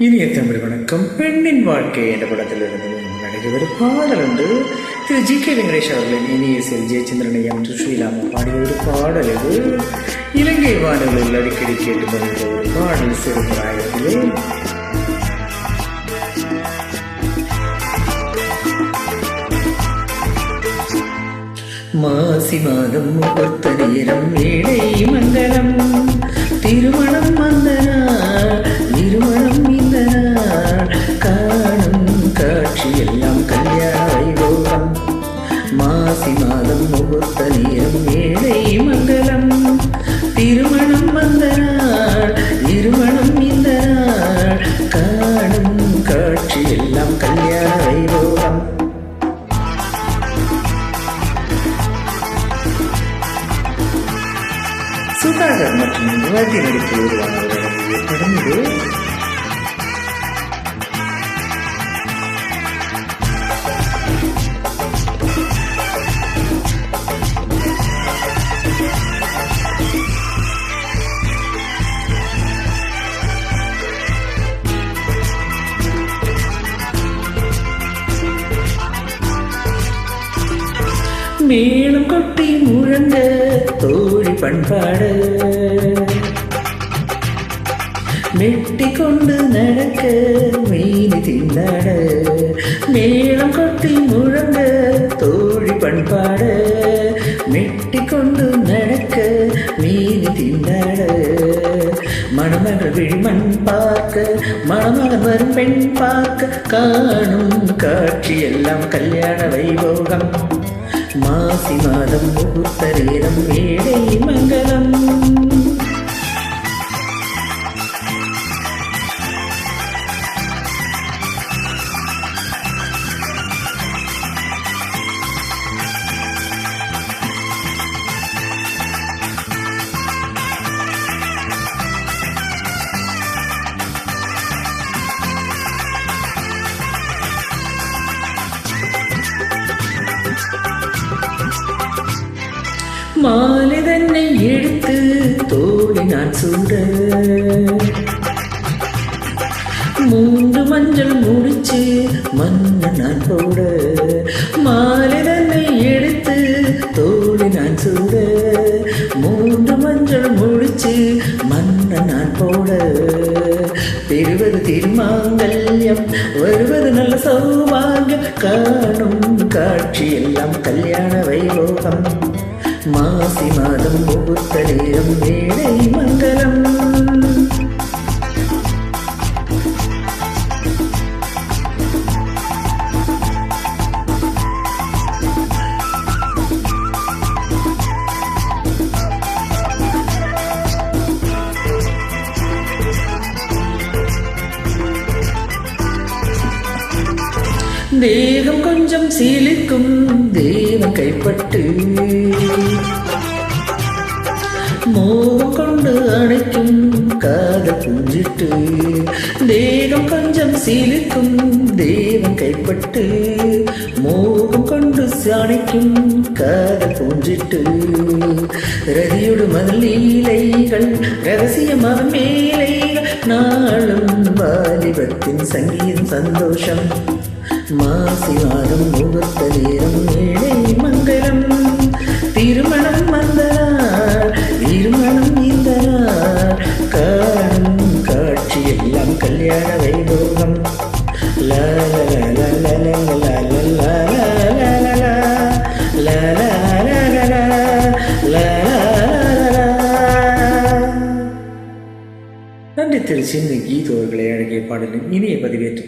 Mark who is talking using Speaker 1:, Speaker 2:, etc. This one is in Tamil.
Speaker 1: இனிய தமிழ் வணக்கம். பெண்ணின் வாழ்க்கை என்ற படத்திலிருந்து நடிகர் ஒரு பாடல் என்று திரு ஜி கே வெங்கடேஷ் அவர்களின் இனிய செல் ஜெயச்சந்திரன் சுஷீலாம மற்றும் பாடிய ஒரு பாடல் இது. இலங்கை வானொலியில் அடிக்கடி கேட்டு வருகிற ஒரு பாடல் சிறுபிராயத்திலே மாசி மாதம் முகூர்த்த நேரம் ஏழை மங்களம் திருமணம் மந்தனா காட்சி எல்லாம் கல்யாண வைபோகம் மாசி மாதம் முகூர்த்த நேரம் ஏழை மங்களம். திருமணம் வந்த நாள் திருமணம் இந்த நாள். காணும் காட்சி எல்லாம் கல்யாண வைபோகம் சுதாகர் மற்றும் யுவதி நடிப்பு உருவான ஒரு அழகிய மேலும் கொட்டி முழங்க தோழி பண்பாடு. மெட்டி கொண்டு நடக்க மீனி திண்டாட. மேளம் கொட்டி முழங்க தோழி பண்பாடு. மெட்டி கொண்டு நடக்க மீனி திண்டாட. மணமகள் விழிமண் பார்க்க மணமகன் வரும் பெண் பார்க்க காணும் காட்சி எல்லாம் கல்யாண வைபோகம். மாசி மாதம் முகூர்த்த நேரம் ஏழை மங்களம். மாலை தன்னை எடுத்து தோழி நான் சூட மூன்று மஞ்சள் முடிச்சு மண்ண நான் போட. மாலை தன்னை எடுத்து தோழி நான் சூட மூன்று மஞ்சள் முடிச்சு மண்ண நான் போட. பெறுவது திருமாங்கல்யம் வருவது நல்ல சௌபாகியம். காணும் காட்சி எல்லாம் கல்யாண வைபோகம். மாசி மாதம் முகூர்த்த நேரம் வேலை மங்களம் தேகம் கொஞ்சம் சீலிக்கும் தேவம் கைப்பட்டு சீலிக்கும் தேவன் கைப்பட்டு மோகம் கொண்டு சாணிக்கும் காத பூஞ்சிட்டு ரதியோடு மதல் லீலைகள் ரகசிய மதம் மேலைகள் நாளும் வாலிபத்தின் சங்கீதம் சந்தோஷம். மாசி மாதம் முகத்த நேரம் ஏழை மங்களம் திருமணம் நன்றி திரு சின்ன கீதோர்களை அழகிய பாடலின் இனிய பதிவேற்று